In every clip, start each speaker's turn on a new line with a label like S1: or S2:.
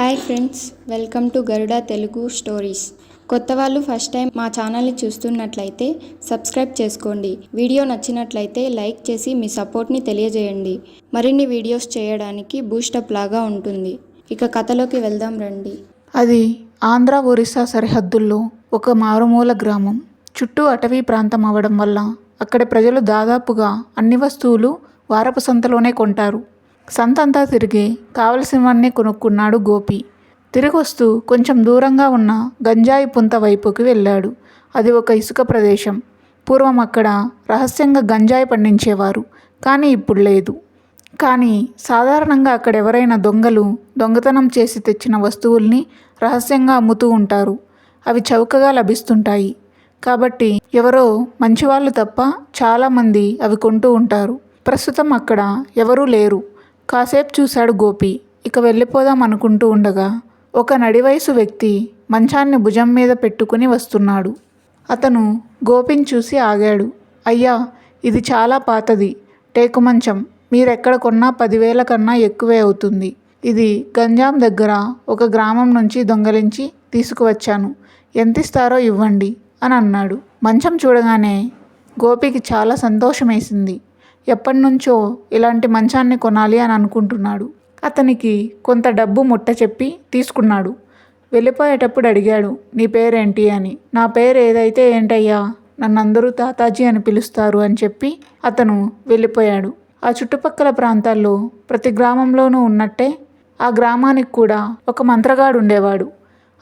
S1: Hi friends welcome to Garuda Telugu stories. కొత్త వాళ్ళు first time మా ఛానల్ని చూస్తున్నట్లయితే సబ్స్క్రైబ్ చేసుకోండి. వీడియో నచ్చినట్లయితే లైక్ చేసి మీ సపోర్ట్ని తెలియజేయండి. మరిన్ని వీడియోస్ చేయడానికి బూస్టప్ లాగా ఉంటుంది. ఇక కథలోకి వెళ్దాం రండి.
S2: అది ఆంధ్ర ఒరిస్సా సరిహద్దుల్లో ఒక మారుమూల గ్రామం. చుట్టూ అటవీ ప్రాంతం అవడం వల్ల అక్కడ ప్రజలు దాదాపుగా అన్ని వస్తువులు వారపు సంతలోనే కొంటారు. సంతంతా తిరిగి కావలసినవన్నీ కొనుక్కున్నాడు గోపి. తిరిగొస్తూ కొంచెం దూరంగా ఉన్న గంజాయి పుంత వైపుకి వెళ్ళాడు. అది ఒక ఇసుక ప్రదేశం. పూర్వం అక్కడ రహస్యంగా గంజాయి పండించేవారు. కానీ ఇప్పుడు లేదు. కానీ సాధారణంగా అక్కడ ఎవరైనా దొంగలు దొంగతనం చేసి తెచ్చిన వస్తువుల్ని రహస్యంగా అమ్ముతూ ఉంటారు. అవి చౌకగా లభిస్తుంటాయి. కాబట్టి ఎవరో మంచివాళ్ళు తప్ప చాలామంది అవి కొంటూ ఉంటారు. ప్రస్తుతం అక్కడ ఎవరూ లేరు. కాసేపు చూశాడు గోపి. ఇక వెళ్ళిపోదాం అనుకుంటూ ఉండగా ఒక నడివయసు వ్యక్తి మంచాన్ని భుజం మీద పెట్టుకుని వస్తున్నాడు. అతను గోపిని చూసి ఆగాడు. అయ్యా ఇది చాలా పాతది. టేకు మంచం. మీరెక్కడ కొన్నా పదివేల కన్నా ఎక్కువే అవుతుంది. ఇది గంజాం దగ్గర ఒక గ్రామం నుంచి దొంగలించి తీసుకువచ్చాను. ఎంత ఇస్తారో ఇవ్వండి అని అన్నాడు. మంచం చూడగానే గోపికి చాలా సంతోషమేసింది. ఎప్పటి నుంచో ఇలాంటి మంచాన్ని కొనాలి అని అనుకుంటున్నాడు. అతనికి కొంత డబ్బు ముట్ట చెప్పి తీసుకున్నాడు. వెళ్ళిపోయేటప్పుడు అడిగాడు నీ పేరేంటి అని. నా పేరు ఏదైతే ఏంటయ్యా? నన్ను అందరూ తాతాజీ అని పిలుస్తారు అని చెప్పి అతను వెళ్ళిపోయాడు. ఆ చుట్టుపక్కల ప్రాంతాల్లో ప్రతి గ్రామంలోనూ ఉన్నట్టే ఆ గ్రామానికి కూడా ఒక మంత్రగాడు ఉండేవాడు.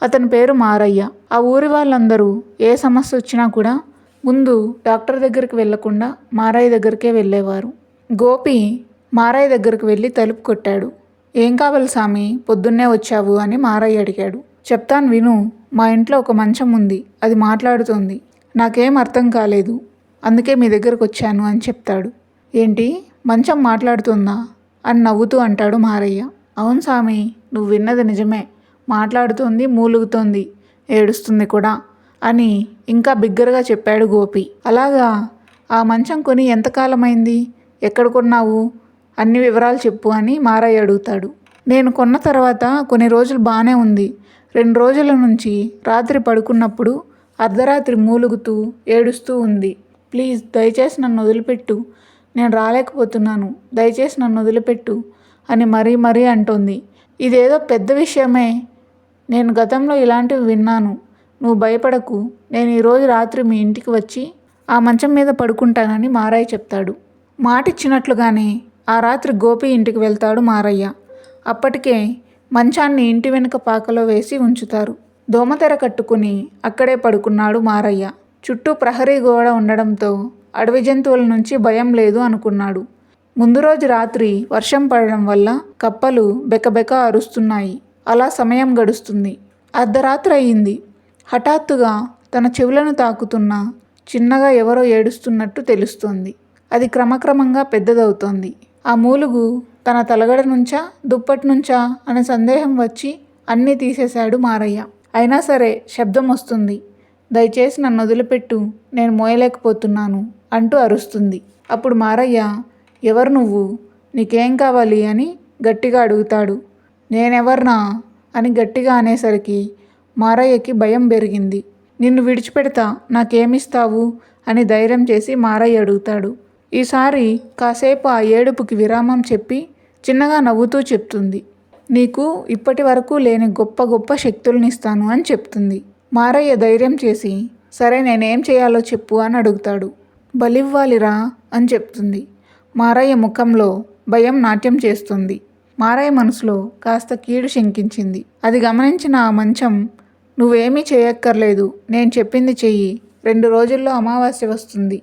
S2: అతని పేరు మారయ్య. ఆ ఊరి వాళ్ళందరూ ఏ సమస్య వచ్చినా కూడా ముందు డాక్టర్ దగ్గరికి వెళ్ళకుండా మారాయి దగ్గరికే వెళ్ళేవారు. గోపి మారాయి దగ్గరికి వెళ్ళి తలుపు కొట్టాడు. ఏం కావాలి సామి? పొద్దున్నే వచ్చావు అని మారయ్య అడిగాడు. చెప్తాను విను మా ఇంట్లో ఒక మంచం ఉంది అది మాట్లాడుతోంది. నాకేం అర్థం కాలేదు అందుకే మీ దగ్గరకు వచ్చాను అని చెప్తాడు. ఏంటి? మంచం మాట్లాడుతుందా? అని నవ్వుతూ అంటాడు మారయ్య. అవును సామి నువ్వు విన్నది నిజమే. మాట్లాడుతోంది మూలుగుతోంది ఏడుస్తుంది కూడా. అని ఇంకా బిగ్గరగా చెప్పాడు గోపి. అలాగా? ఆ మంచం కొని ఎంతకాలమైంది? ఎక్కడ కొన్నావు? అన్ని వివరాలు చెప్పు అని మారయ్య అడుగుతాడు. నేను కొన్న తర్వాత కొన్ని రోజులు బాగానే ఉంది. రెండు రోజుల నుంచి రాత్రి పడుకున్నప్పుడు అర్ధరాత్రి మూలుగుతూ ఏడుస్తూ ఉంది. ప్లీజ్ దయచేసి నన్ను వదిలిపెట్టు. నేను రాలేకపోతున్నాను. దయచేసి నన్ను వదిలిపెట్టు అని మరీ మరీ అంటోంది. ఇదేదో పెద్ద విషయమే. నేను గతంలో ఇలాంటివి విన్నాను. నువ్వు భయపడకు. నేను ఈరోజు రాత్రి మీ ఇంటికి వచ్చి ఆ మంచం మీద పడుకుంటానని మారయ్య చెప్తాడు. మాటిచ్చినట్లుగానే ఆ రాత్రి గోపి ఇంటికి వెళ్తాడు మారయ్య. అప్పటికే మంచాన్ని ఇంటి వెనుక పాకలో వేసి ఉంచుతారు. దోమతెర కట్టుకుని అక్కడే పడుకున్నాడు మారయ్య. చుట్టూ ప్రహరీ గోడ ఉండడంతో అడవి జంతువుల నుంచి భయం లేదు అనుకున్నాడు. ముందు రోజు రాత్రి వర్షం పడడం వల్ల కప్పలు బెకబెక అరుస్తున్నాయి. అలా సమయం గడుస్తుంది. అర్ధరాత్రి అయింది. హఠాత్తుగా తన చెవులను తాకుతున్న చిన్నగా ఎవరో ఏడుస్తున్నట్టు తెలుస్తోంది. అది క్రమక్రమంగా పెద్దదవుతోంది. ఆ మూలుగు తన తలగడ నుంచా దుప్పటి నుంచా అనే సందేహం వచ్చి అన్నీ తీసేశాడు మారయ్య. అయినా సరే శబ్దం వస్తుంది. దయచేసి నన్ను వదిలిపెట్టు నేను మోయలేకపోతున్నాను అంటూ అరుస్తుంది. అప్పుడు మారయ్య ఎవరు నువ్వు? నీకేం కావాలి అని గట్టిగా అడుగుతాడు. నేనెవర్నా? అని గట్టిగా అనేసరికి మారయ్యకి భయం పెరిగింది. నిన్ను విడిచిపెడతా నాకేమిస్తావు? అని ధైర్యం చేసి మారయ్య అడుగుతాడు. ఈసారి కాసేపు ఆ ఏడుపుకి విరామం చెప్పి చిన్నగా నవ్వుతూ చెప్తుంది. నీకు ఇప్పటి వరకు లేని గొప్ప గొప్ప శక్తులనిస్తాను అని చెప్తుంది. మారయ్య ధైర్యం చేసి సరే నేనేం చేయాలో చెప్పు అని అడుగుతాడు. బలివ్వాలిరా అని చెప్తుంది. మారయ్య ముఖంలో భయం నాట్యం చేస్తుంది. మారయ్య మనసులో కాస్త కీడు శంకించింది. అది గమనించిన ఆ మంచం నువ్వేమీ చేయక్కర్లేదు. నేను చెప్పింది చెయ్యి. రెండు రోజుల్లో అమావాస్య వస్తుంది.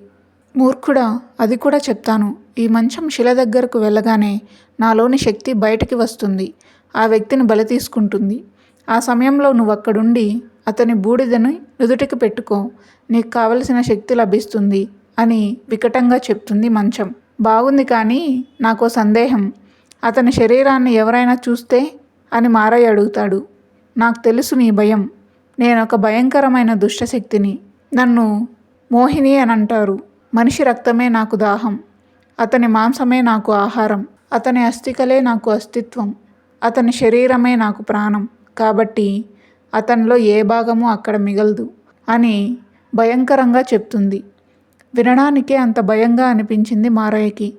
S2: మూర్ఖుడా అది కూడా చెప్తాను. ఈ మంచం శిల దగ్గరకు వెళ్ళగానే నాలోని శక్తి బయటికి వస్తుంది. ఆ వ్యక్తిని బలి తీసుకుంటుంది. ఆ సమయంలో నువ్వు అక్కడుండి అతని బూడిదని నుదుటికి పెట్టుకో. నీకు కావలసిన శక్తి లభిస్తుంది అని వికటంగా చెప్తుంది మంచం. బాగుంది కానీ నాకో సందేహం. అతని శరీరాన్ని ఎవరైనా చూస్తే అని మారయ్య అడుగుతాడు. నాకు తెలుసు నీ భయం. నేను ఒక భయంకరమైన దుష్టశక్తిని. నన్ను మోహిని అని అంటారు. మనిషి రక్తమే నాకు దాహం. అతని మాంసమే నాకు ఆహారం. అతని అస్థికలే నాకు అస్తిత్వం. అతని శరీరమే నాకు ప్రాణం. కాబట్టి అతనిలో ఏ భాగము అక్కడ మిగలదు అని భయంకరంగా చెప్తుంది. వినడానికే అంత భయంగా అనిపించింది మారయ్యకి.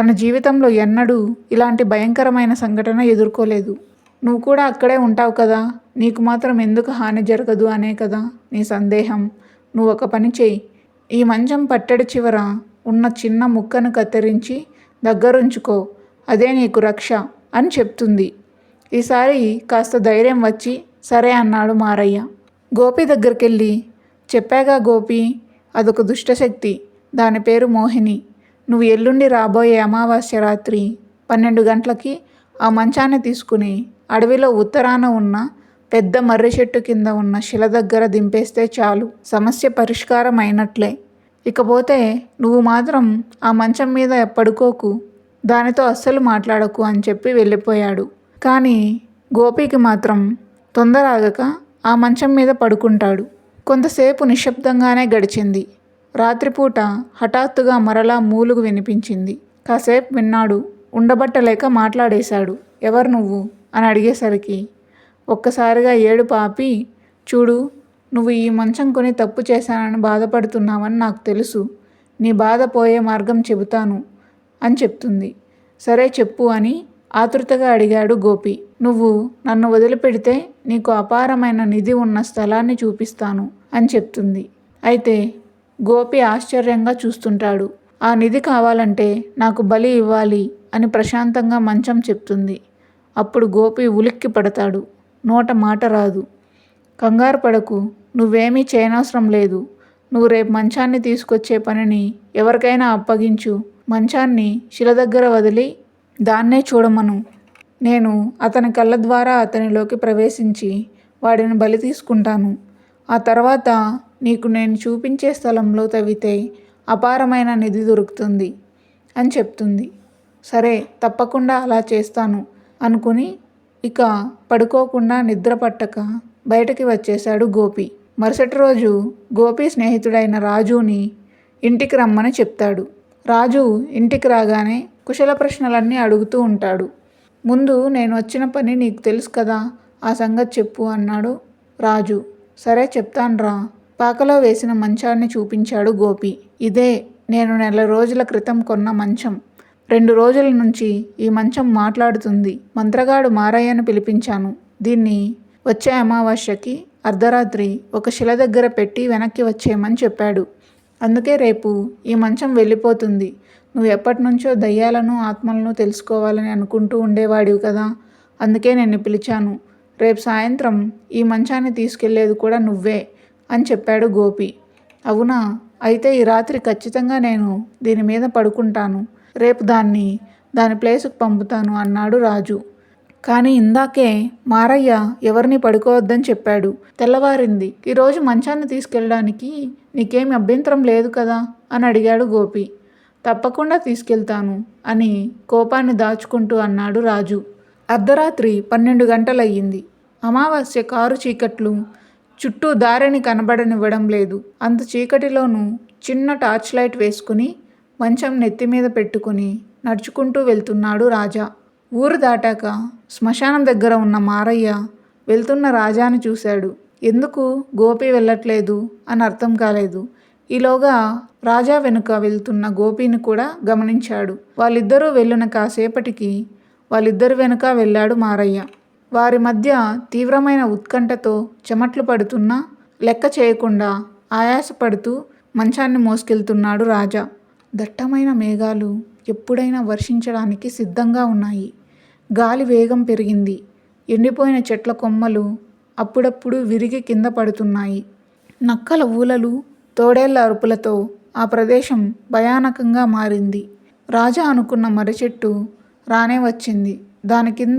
S2: తన జీవితంలో ఎన్నడూ ఇలాంటి భయంకరమైన సంఘటన ఎదుర్కోలేదు. నువ్వు కూడా అక్కడే ఉంటావు కదా. నీకు మాత్రం ఎందుకు హాని జరగదు అనే కదా నీ సందేహం. నువ్వు ఒక పని చేయి ఈ మంచం పట్టడి చివర ఉన్న చిన్న ముక్కను కత్తిరించి దగ్గరుంచుకో. అదే నీకు రక్ష అని చెప్తుంది. ఈసారి కాస్త ధైర్యం వచ్చి సరే అన్నాడు మారయ్య. గోపి దగ్గరికెళ్ళి చెప్పాగా గోపి అదొక దుష్టశక్తి. దాని పేరు మోహిని. నువ్వు ఎల్లుండి రాబోయే అమావాస్య రాత్రి పన్నెండు గంటలకి ఆ మంచాన్ని తీసుకుని అడవిలో ఉత్తరాన ఉన్న పెద్ద మర్రి చెట్టు కింద ఉన్న శిల దగ్గర దింపేస్తే చాలు. సమస్య పరిష్కారం అయినట్లే ఇకపోతే నువ్వు మాత్రం ఆ మంచం మీద పడుకోకు. దానితో అస్సలు మాట్లాడకు అని చెప్పి వెళ్ళిపోయాడు. కానీ గోపికి మాత్రం తొందర ఆగక ఆ మంచం మీద పడుకుంటాడు. కొంతసేపు నిశ్శబ్దంగానే గడిచింది. రాత్రిపూట హఠాత్తుగా మరలా మూలుగు వినిపించింది. కాసేపు విన్నాడు ఉండబట్టలేక మాట్లాడేశాడు. ఎవరు నువ్వు? అని అడిగేసరికి ఒక్కసారిగా ఏడు పాపి చూడు నువ్వు ఈ మంచం కొని తప్పు చేశానని బాధపడుతున్నావని నాకు తెలుసు. నీ బాధ పోయే మార్గం చెబుతాను అని చెప్తుంది. సరే చెప్పు అని ఆతృతగా అడిగాడు గోపి. నువ్వు నన్ను వదిలిపెడితే నీకు అపారమైన నిధి ఉన్న స్థలాన్ని చూపిస్తాను అని చెప్తుంది. అయితే గోపి ఆశ్చర్యంగా చూస్తుంటాడు. ఆ నిధి కావాలంటే నాకు బలి ఇవ్వాలి అని ప్రశాంతంగా మంచం చెప్తుంది. అప్పుడు గోపి ఉలిక్కి పడతాడు. నోట మాట రాదు. కంగారు పడకు. నువ్వేమీ చేయనవసరం లేదు. నువ్వు రేపు మంచాన్ని తీసుకొచ్చే పనిని ఎవరికైనా అప్పగించు. మంచాన్ని శిల దగ్గర వదిలి దాన్నే చూడమను. నేను అతని కళ్ళ ద్వారా అతనిలోకి ప్రవేశించి వాడిని బలి తీసుకుంటాను. ఆ తర్వాత నీకు నేను చూపించే స్థలంలో తవ్వితే అపారమైన నిధి దొరుకుతుంది అని చెప్తుంది. సరే తప్పకుండా అలా చేస్తాను. అనుకుని ఇక పడుకోకుండా నిద్ర పట్టక బయటకి వచ్చేశాడు గోపి. మరుసటి రోజు గోపి స్నేహితుడైన రాజుని ఇంటికి రమ్మని చెప్తాడు. రాజు ఇంటికి రాగానే కుశల ప్రశ్నలన్నీ అడుగుతూ ఉంటాడు. ముందు నేను వచ్చిన పని నీకు తెలుసు కదా ఆ సంగతి చెప్పు అన్నాడు రాజు. సరే చెప్తాన్రా. పాకలో వేసిన మంచాన్ని చూపించాడు గోపి. ఇదే నేను నెల రోజుల క్రితం కొన్న మంచం. రెండు రోజుల నుంచి ఈ మంచం మాట్లాడుతుంది. మంత్రగాడు మారయ్యను పిలిపించాను. దీన్ని వచ్చే అమావాస్యకి అర్ధరాత్రి ఒక శిల దగ్గర పెట్టి వెనక్కి వచ్చేయమని చెప్పాడు. అందుకే రేపు ఈ మంచం వెళ్ళిపోతుంది. నువ్వు ఎప్పటి నుంచో దయ్యాలను ఆత్మలను తెలుసుకోవాలని అనుకుంటూ ఉండేవాడివి కదా. అందుకే నేను పిలిచాను. రేపు సాయంత్రం ఈ మంచాన్ని తీసుకెళ్ళేది కూడా నువ్వే అని చెప్పాడు గోపి. అవునా? అయితే ఈ రాత్రి ఖచ్చితంగా నేను దీని మీద పడుకుంటాను. రేపు దాన్ని దాని ప్లేసుకు పంపుతాను అన్నాడు రాజు. కానీ ఇందాకే మారయ్య ఎవరిని పడుకోవద్దని చెప్పాడు. తెల్లవారింది. ఈరోజు మంచాన్ని తీసుకెళ్ళడానికి నీకేమి అభ్యంతరం లేదు కదా? అని అడిగాడు గోపి. తప్పకుండా తీసుకెళ్తాను అని కోపాన్ని దాచుకుంటూ అన్నాడు రాజు. అర్ధరాత్రి పన్నెండు గంటలయ్యింది. అమావాస్య కారు చీకట్లు చుట్టూ దారిని కనబడనివ్వడం లేదు. అంత చీకటిలోనూ చిన్న టార్చ్ లైట్ వేసుకుని మంచం నెత్తి మీద పెట్టుకుని నడుచుకుంటూ వెళ్తున్నాడు రాజా. ఊరు దాటాక శ్మశానం దగ్గర ఉన్న మారయ్య వెళ్తున్న రాజాని చూశాడు. ఎందుకు? గోపి వెళ్ళట్లేదు అని అర్థం కాలేదు. ఈలోగా రాజా వెనుక వెళ్తున్న గోపిని కూడా గమనించాడు. వాళ్ళిద్దరూ వెళ్ళిన కాసేపటికి వాళ్ళిద్దరు వెనుక వెళ్ళాడు మారయ్య. వారి మధ్య తీవ్రమైన ఉత్కంఠతో చెమట్లు పడుతున్నా లెక్క చేయకుండా ఆయాసపడుతూ మంచాన్ని మోసుకెళ్తున్నాడు రాజా. దట్టమైన మేఘాలు ఎప్పుడైనా వర్షించడానికి సిద్ధంగా ఉన్నాయి. గాలి వేగం పెరిగింది. ఎండిపోయిన చెట్ల కొమ్మలు అప్పుడప్పుడు విరిగి కింద పడుతున్నాయి. నక్కల ఊలలు తోడేళ్ళ అరుపులతో ఆ ప్రదేశం భయానకంగా మారింది. రాజా అనుకున్న మరచెట్టు రానే వచ్చింది. దాని కింద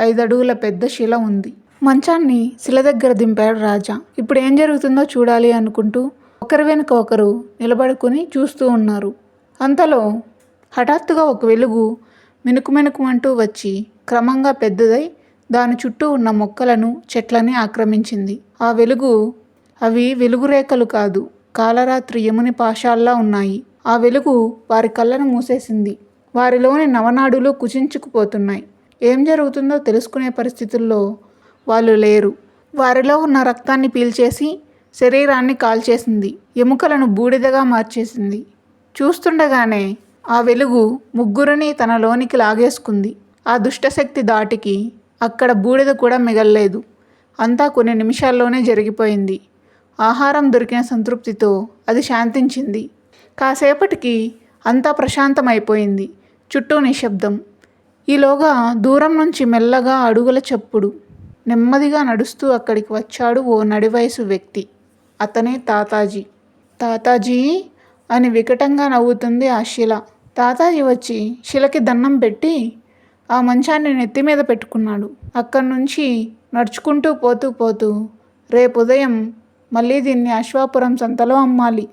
S2: ఐదడుగుల పెద్ద శిల ఉంది. మంచాన్ని శిల దగ్గర దింపాడు రాజా. ఇప్పుడు ఏం జరుగుతుందో చూడాలి అనుకుంటూ ఒకరి వెనుక ఒకరు నిలబడుకుని చూస్తూ ఉన్నారు. అంతలో హఠాత్తుగా ఒక వెలుగు మినుకు అంటూ వచ్చి క్రమంగా పెద్దదై దాని చుట్టూ ఉన్న మొక్కలను చెట్లని ఆక్రమించింది. ఆ వెలుగు అవి వెలుగు రేఖలు కాదు కాలరాత్రి యముని పాశాల్లా ఉన్నాయి. ఆ వెలుగు వారి కళ్ళను మూసేసింది. వారిలోని నవనాడులు కుచించుకుపోతున్నాయి. ఏం జరుగుతుందో తెలుసుకునే పరిస్థితుల్లో వాళ్ళు లేరు. వారిలో ఉన్న రక్తాన్ని పీల్చేసి శరీరాన్ని కాల్చేసింది. ఎముకలను బూడిదగా మార్చేసింది. చూస్తుండగానే ఆ వెలుగు ముగ్గురిని తనలోనికి లాగేసుకుంది. ఆ దుష్టశక్తి దాటికి అక్కడ బూడిద కూడా మిగల్లేదు. అంతా కొన్ని నిమిషాల్లోనే జరిగిపోయింది. ఆహారం దొరికిన సంతృప్తితో అది శాంతించింది. కాసేపటికి అంతా ప్రశాంతమైపోయింది. చుట్టూ నిశ్శబ్దం. ఈలోగా దూరం నుంచి మెల్లగా అడుగుల చప్పుడు. నెమ్మదిగా నడుస్తూ అక్కడికి వచ్చాడు ఓ నడివయసు వ్యక్తి. అతనే తాతాజీ. తాతాజీ? అని వికటంగా నవ్వుతుంది ఆ శిల. తాతాజీ వచ్చి శిలకి దండం పెట్టి ఆ మంచాన్ని నెత్తి మీద పెట్టుకున్నాడు. అక్కడి నుంచి నడుచుకుంటూ పోతూ పోతూ రేపు ఉదయం మళ్ళీ దీన్ని అశ్వాపురం సంతలో అమ్మాలి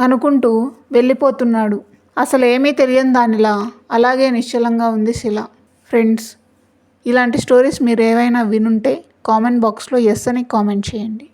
S2: అనుకుంటూ వెళ్ళిపోతున్నాడు. అసలు ఏమీ తెలియని దానిలా అలాగే నిశ్చలంగా ఉంది శిల. ఫ్రెండ్స్ ఇలాంటి స్టోరీస్ మీరు ఏవైనా వినుంటే కామెంట్ బాక్స్లో ఎస్ అని కామెంట్ చేయండి.